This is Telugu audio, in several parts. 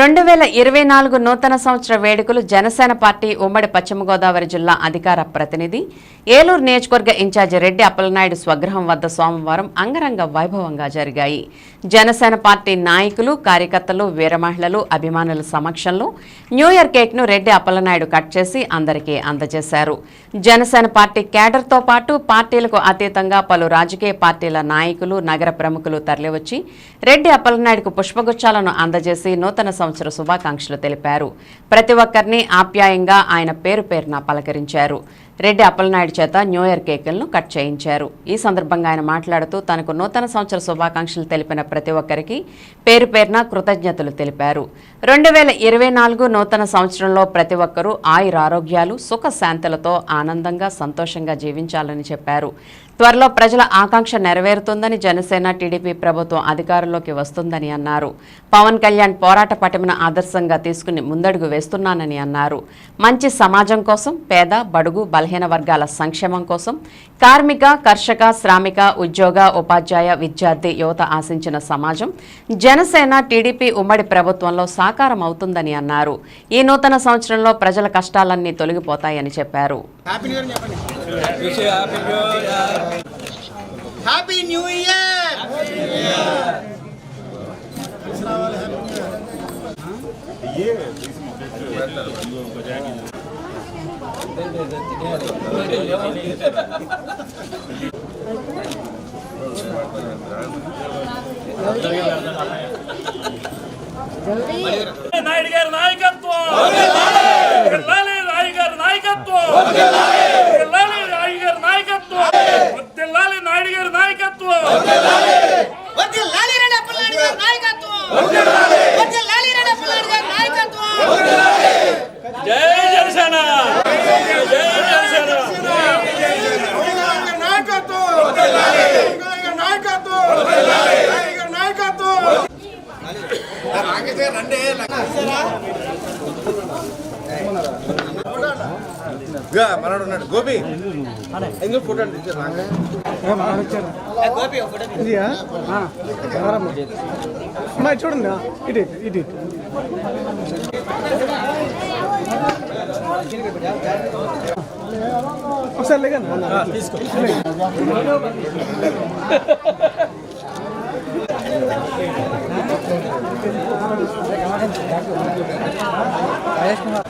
రెండు వేల ఇరవై నాలుగు నూతన సంవత్సర వేడుకలు జనసేన పార్టీ ఉమ్మడి పశ్చిమ గోదావరి జిల్లా అధికార ప్రతినిధి. ఏలూరు నియోజకవర్గ ఇన్ఛార్జి రెడ్డి అప్పలనాయుడు స్వగ్రహం వద్ద సోమవారం అంగరంగ వైభవంగా జరిగాయి. జనసేన పార్టీ నాయకులు కార్యకర్తలు వీర మహిళలు అభిమానుల సమక్షంలో న్యూ ఇయర్ కేక్ను రెడ్డి అప్పలనాయుడు కట్ చేసి అందరికీ అందజేశారు. జనసేన పార్టీ కేడర్తో పాటు పార్టీలకు అతీతంగా పలు రాజకీయ పార్టీల నాయకులు నగర ప్రముఖులు తరలివచ్చి రెడ్డి అప్పలనాయుడుకు పుష్పగుచ్చాలను అందజేసి నూతన సంవత్సర శుభాకాంక్షలు తెలిపారు. ప్రతి ఒక్కరిని ఆప్యాయంగా ఆయన పేరు పేరున పలకరించారు. రెడ్డి అప్పలనాయుడు చేత న్యూ ఇయర్ కేకులను కట్ చేయించారు. ఈ సందర్భంగా ఆయన మాట్లాడుతూ తనకు నూతన సంవత్సర శుభాకాంక్షలు తెలిపిన ప్రతి ఒక్కరికి పేరు పేరున కృతజ్ఞతలు తెలిపారు. రెండు వేల ఇరవై నాలుగు నూతన సంవత్సరంలో ప్రతి ఒక్కరూ ఆయురారోగ్యాలు సుఖ శాంతులతో ఆనందంగా సంతోషంగా జీవించాలని చెప్పారు. త్వరలో ప్రజల ఆకాంక్ష నెరవేరుతుందని జనసేన టీడీపీ ప్రభుత్వం అధికారంలోకి వస్తుందని అన్నారు. పవన్ కళ్యాణ్ పోరాట పటిమను ఆదర్శంగా తీసుకుని ముందడుగు వేస్తున్నానని అన్నారు. మంచి సమాజం కోసం పేద బడుగు బలహీన వర్గాల సంక్షేమం కోసం కార్మిక కర్షక శ్రామిక ఉద్యోగ ఉపాధ్యాయ విద్యార్థి యువత ఆశించిన సమాజం జనసేన టీడీపీ ఉమ్మడి ప్రభుత్వంలో సాకారం అవుతుందని అన్నారు. ఈ నూతన సంవత్సరంలో ప్రజల కష్టాలన్నీ తొలగిపోతాయని చెప్పారు. హ్యాపీ న్యూ ఇయర్ నాయుడు గారి నాయకత్వం వర్ధిల్లాలి రాయి గారి నాయకత్వం వర్ధిల్లాలి రాయి గారి నాయకత్వం వర్ధిల్లాలి నాయుడు గారి నాయకత్వం. నాయకత్వం. వద్దు లాలి రెడ్డి అప్పలనాయుడు గారి నాయకత్వం జై జనసేన జై జనసేన మనోడు ఉన్నాడు. గోపి ఎందుకు ఫోటో అమ్మా ఇటు చూడండి ఇటు ఇటు ఇటు ఇటు. ఒకసారి లేగా తీసుకో. ఇటు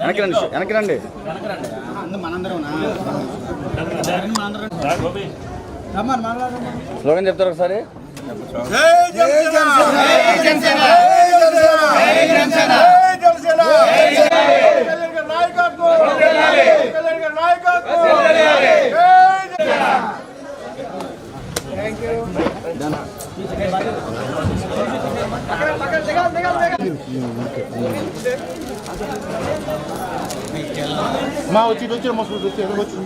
వెనక్కి రండి వెనక్కి రండి. స్లోగన్ చెప్తారు ఒకసారి. మా వచ్చి ఇటు వచ్చారు మస్తు వచ్చి ఎక్కడ వచ్చు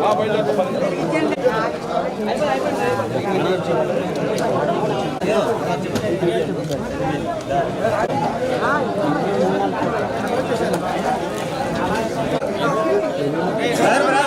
ఆ బయట సార్